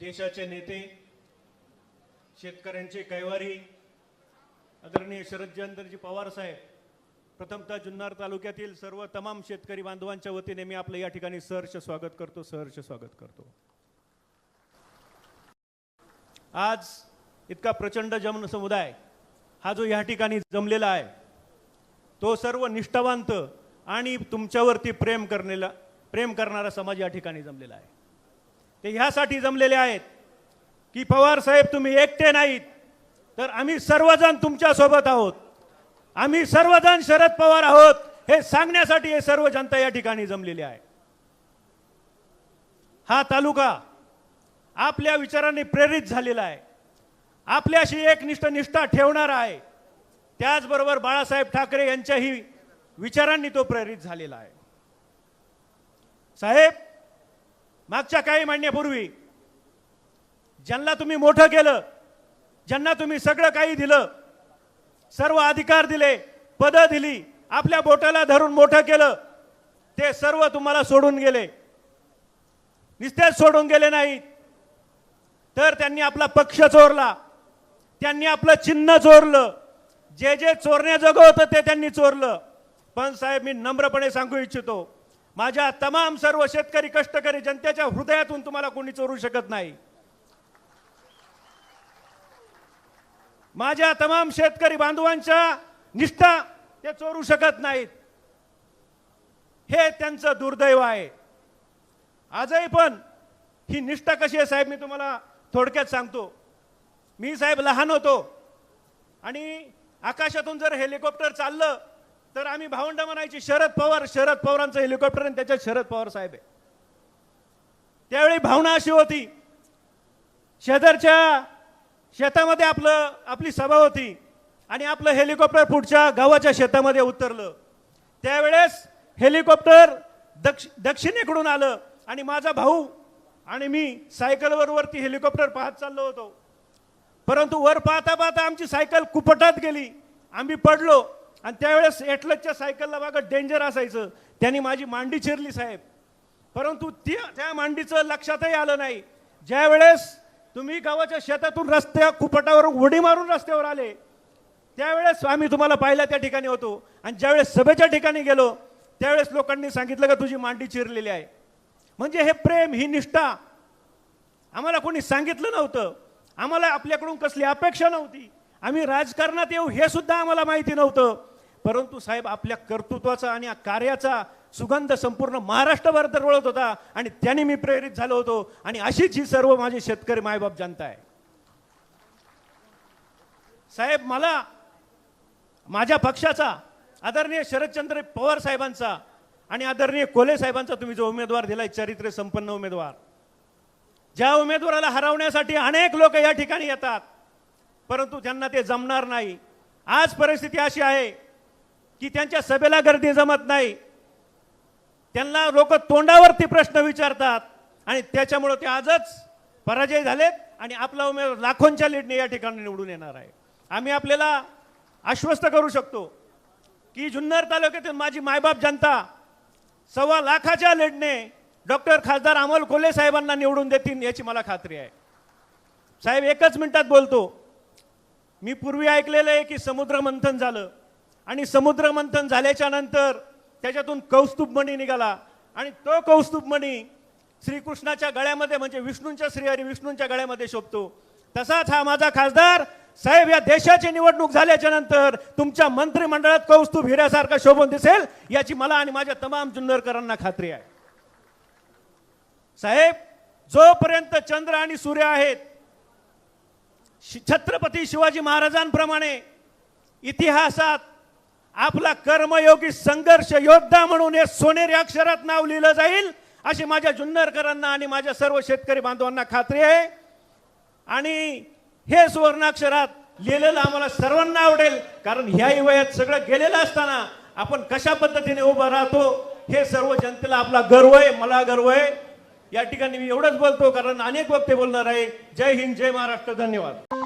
देशाचे नेते शेतकऱ्यांचे कैवारी आदरणीय शरदचंद्रजी पवार साहेब प्रथमतः जुन्नर तालुक्यातील सर्व तमाम शेतकरी बांधवांच्या वतीने मी आपलं या ठिकाणी सहर्ष स्वागत करतो सहर्ष स्वागत करतो. आज इतका प्रचंड जमन समुदाय हा जो या ठिकाणी जमलेला आहे तो सर्व निष्ठावंत आणि तुमच्यावरती प्रेम करण्याला प्रेम करणारा समाज या ठिकाणी जमलेला आहे. ते ह्यासाठी जमलेले आहेत की पवार साहेब तुम्ही एकटे नाहीत तर आम्ही सर्वजण तुमच्यासोबत आहोत. आम्ही सर्वजण शरद पवार आहोत हे सांगण्यासाठी हे सर्व जनता या ठिकाणी जमलेली आहे. हा तालुका आपल्या विचारांनी प्रेरित झालेला आहे. आपल्याशी एकनिष्ठ निष्ठा ठेवणारा आहे. त्याचबरोबर बाळासाहेब ठाकरे यांच्याही विचारांनी तो प्रेरित झालेला आहे. साहेब मागच्या काही महिन्यापूर्वी ज्यांना तुम्ही मोठं केलं ज्यांना तुम्ही सगळं काही दिलं सर्व अधिकार दिले पदं दिली आपल्या बोटाला धरून मोठं केलं ते सर्व तुम्हाला सोडून गेले. नुसतेच सोडून गेले नाहीत. तर त्यांनी आपला पक्ष चोरला. त्यांनी आपलं चिन्ह चोरलं. जे जे चोरण्याजोगं होतं ते त्यांनी चोरलं. पण साहेब मी नम्रपणे सांगू इच्छितो माझ्या तमाम सर्व शेतकरी कष्टकरी जनतेच्या हृदयातून तुम्हाला कोणी चोरू शकत नाही. माझ्या तमाम शेतकरी बांधवांच्या निष्ठा ते चोरू शकत नाहीत. हे त्यांचं दुर्दैव आहे. आजही पण ही निष्ठा कशी आहे साहेब मी तुम्हाला थोडक्यात सांगतो. मी साहेब लहान होतो आणि आकाशातून जर हेलिकॉप्टर चाललं तर आम्ही भावंड म्हणायची शरद पवार शरद पवारांचं हेलिकॉप्टर आणि त्याच्यात शरद पवार साहेब आहे. त्यावेळी भावना अशी होती शेजारच्या शेतामध्ये आपलं आपली सभा होती आणि आपलं हेलिकॉप्टर पुढच्या गावाच्या शेतामध्ये उतरलं. त्यावेळेस हेलिकॉप्टर दक्ष दक्षिणेकडून आलं आणि माझा भाऊ आणि मी सायकलवर वरती हेलिकॉप्टर पाहत चाललो होतो. परंतु वर पाहता पाहता आमची सायकल कुपटात गेली. आम्ही पडलो. आणि त्यावेळेस एटलसच्या सायकलला बघा डेंजर असायचं. त्यांनी माझी मांडी चिरली साहेब. परंतु ती त्या मांडीचं लक्षातही आलं नाही. ज्यावेळेस तुम्ही गावाच्या शेतातून रस्त्या कुपटावर उडी मारून रस्त्यावर आले त्यावेळेस आम्ही तुम्हाला पाहिला त्या ठिकाणी होतो. आणि ज्यावेळेस सभेच्या ठिकाणी गेलो त्यावेळेस लोकांनी सांगितलं का तुझी मांडी चिरलेली आहे. म्हणजे हे प्रेम ही निष्ठा. आम्हाला कोणी सांगितलं नव्हतं. आम्हाला आपल्याकडून कसली अपेक्षा नव्हती. आम्ही राजकारणात येऊ हे सुद्धा आम्हाला माहिती नव्हतं. परंतु साहेब आपल्या कर्तृत्वाचा आणि कार्याचा सुगंध संपूर्ण महाराष्ट्रभर दरवळत होता आणि त्याने मी प्रेरित झालो होतो. आणि अशीच ही सर्व माझे शेतकरी मायबाप जनता आहे साहेब मला माझ्या पक्षाचा आदरणीय शरदचंद्र पवार साहेबांचा आणि आदरणीय कोले साहेबांचा तुम्ही जो उमेदवार दिलाय चरित्र संपन्न उमेदवार. ज्या उमेदवाराला हरवण्यासाठी अनेक लोक या ठिकाणी येतात परंतु त्यांना ते जमणार नाही. आज परिस्थिती अशी आहे की त्यांच्या सभेला गर्दी जमत नाही. त्यांना लोक तोंडावरती प्रश्न विचारतात आणि त्याच्यामुळं ते आजच पराजय झालेत आणि आपला उमेदवार लाखोंच्या लीडने या ठिकाणी निवडून येणार आहे. आम्ही आपल्याला आश्वस्त करू शकतो की जुन्नर तालुक्यातील माझी मायबाप जनता सव्वा लाखाच्या लीडने डॉक्टर खासदार अमोल कोल्हे साहेबांना निवडून देतील याची मला खात्री आहे. साहेब एकच मिनिटात बोलतो. मी पूर्वी ऐकलेलं आहे की समुद्र मंथन झालं. आणि समुद्रमंथन झाल्याच्यानंतर त्याच्यातून कौस्तुभमणी निघाला. आणि तो कौस्तुभमणी श्रीकृष्णाच्या गळ्यामध्ये म्हणजे विष्णूंच्या श्रीहरी विष्णूंच्या गळ्यामध्ये शोभतो. तसाच हा माझा खासदार साहेब या देशाची निवडणूक झाल्याच्यानंतर तुमच्या मंत्रिमंडळात कौस्तुभ हिऱ्यासारखा शोभून दिसेल याची मला आणि माझ्या तमाम जुन्नरकरांना खात्री आहे. साहेब जोपर्यंत चंद्र आणि सूर्य आहेत छत्रपती शिवाजी महाराजांप्रमाणे इतिहासात आपला कर्मयोगी संघर्ष योद्धा म्हणून हे सोनेरी अक्षरात नाव लिहिलं जाईल अशी माझ्या जुन्नरकरांना आणि माझ्या सर्व शेतकरी बांधवांना खात्री आहे. आणि हे सुवर्णाक्षरात लिहिलेलं आम्हाला सर्वांना आवडेल कारण ह्याही वयात सगळं गेलेलं असताना आपण कशा पद्धतीने उभं राहतो हे सर्व जनतेला आपला गर्व आहे मला गर्व आहे. या ठिकाणी मी एवढंच बोलतो कारण अनेक वक्ते बोलणार आहे. जय हिंद जय महाराष्ट्र धन्यवाद.